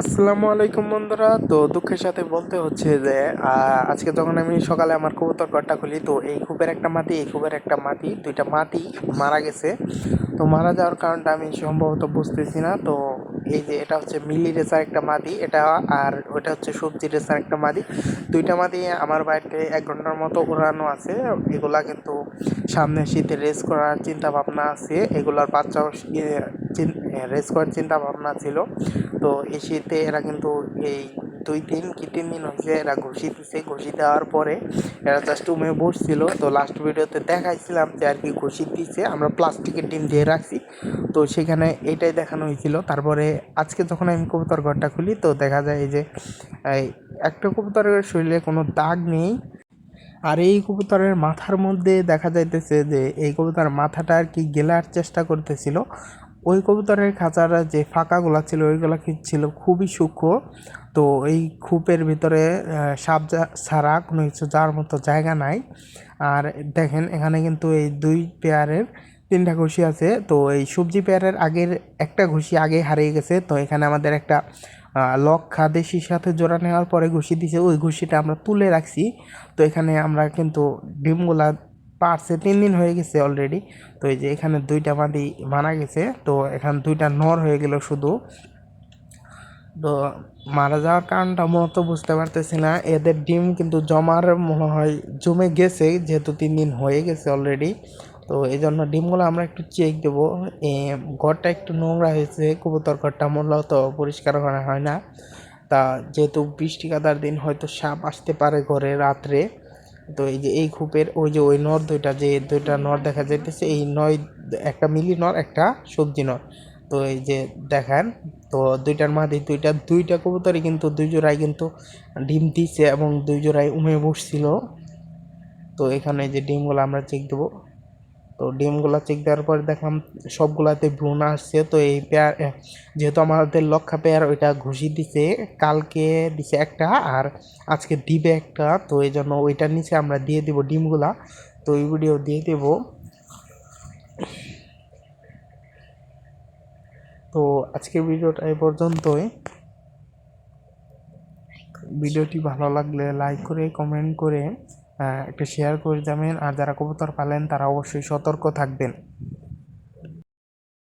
আসসালামু আলাইকুম বন্ধুরা। তো দুঃখের সাথে বলতে হচ্ছে যে আজকে যখন আমি সকালে আমার কবুতর ঘরটা খুলি, তো এই খুবের একটা মাটি, এই খুবের একটা মাটি, দুইটা মাটি মারা গেছে। তো মারা যাওয়ার কারণটা আমি সম্ভবত বুঝতেছি না। তো এই যে এটা হচ্ছে মিলি রেসার একটা মাদি, এটা আর ওটা হচ্ছে সবজি রেসার একটা মাদি। দুইটা মাদি আমার বাড়িতে এক ঘণ্টার মতো উড়ানো আছে। এগুলা কিন্তু সামনে শীতে রেস করার চিন্তা ভাবনা আছে। এগুলার বাচ্চাও রেস করার চিন্তা ভাবনা ছিল। তো এই শীতে এরা কিন্তু এই দুই দিন কি তিন দিন হয়েছে এরা ঘুষি দিছে, ঘুষি দেওয়ার পরে এরা জাস্ট উমে বসছিল। তো লাস্ট ভিডিওতে দেখাইছিলাম যে আর কি ঘুষি দিছে, আমরা প্লাস্টিকের ডিম দিয়ে রাখছি। তো সেখানে এটাই দেখানো হয়েছিল তারপরে আজকে যখন আমি কবুতর ঘরটা খুলি, তো দেখা যায় এই যে একটা কবুতরের শরীরে কোনো দাগ নেই। আর এই কবুতরের মাথার মধ্যে দেখা যাইতেছে যে এই কবুতরের মাথাটা আর কি গেলার চেষ্টা করতেছিল। ওই কবুতরের খাঁচার যে ফাঁকাগুলো ছিল, ওইগুলো ছিল? খুবই সূক্ষ্ম। তো এই খূপের ভিতরে সাপ ছাড়া কোনো কিছু যাওয়ার মতো জায়গা নাই। আর দেখেন, এখানে কিন্তু এই দুই পেয়ারের তিনটা ঘুষি আছে। তো এই সবজি পেয়ারের আগের একটা ঘুষি আগে হারিয়ে গেছে। তো এখানে আমাদের একটা লক খাদেশির সাথে জোড়া নেওয়ার পরে ঘুষি দিছে। ওই ঘুষিটা আমরা তুলে রাখছি। তো এখানে আমরা কিন্তু ডিমগুলা পারছে, তিন দিন হয়ে গেছে অলরেডি তো এই যে এখানে দুইটা মাদি মারা গেছে, তো এখানে দুইটা নর হয়ে গেল শুধু। তো মারা যাওয়ার কারণটা মূলত বুঝতে পারতেছি না। এদের ডিম কিন্তু জমার মনে হয় জমে গেছে, যেহেতু তিন দিন হয়ে গেছে অলরেডি তো এই জন্য ডিমগুলো আমরা একটু চেক দেবো। ঘরটা একটু নোংরা হয়েছে, কবুতর ঘরটা মূলত পরিষ্কার করা হয় না। তা যেহেতু বৃষ্টি কাদার দিন হয়তো সাপ আসতে পারে ঘরে রাত্রে। তো এই যে এই খুপের ওই যে ওই নর দুইটা যে দুইটা নর দেখা যাইতেছে, এই নয় একটা মিলি নর, একটা সবজি নর। তো এই যে দেখেন, তো দুইটার মাঝে দুইটা দুইটা কবুতরই কিন্তু দুই জোড়ায় কিন্তু ডিম দিছে এবং দুই জোড়ায় উমে বসছিল। তো এখানে যে ডিমগুলো আমরা চেক দেবো। তো ডিমগুলো চেক দেওয়ার পরে দেখলাম সবগুলাতে ভ্রূণ আসছে। তো এই পেয়ার যেহেতু আমাদের লক্ষা পেয়ার ওইটা ঘুষি দিছে কালকে দিছে একটা আর আজকে দিবে একটা। তো এই জন্য ওইটার নিচে আমরা দিয়ে দিব ডিমগুলা। তো এই ভিডিও দিয়ে দেব। তো আজকের ভিডিওটা এই পর্যন্তই। ভিডিওটি ভালো লাগলে লাইক করে কমেন্ট করে। একটা শেয়ার করে যাবেন আর যারা কবুতর পালেন তারা অবশ্যই সতর্ক থাকবেন।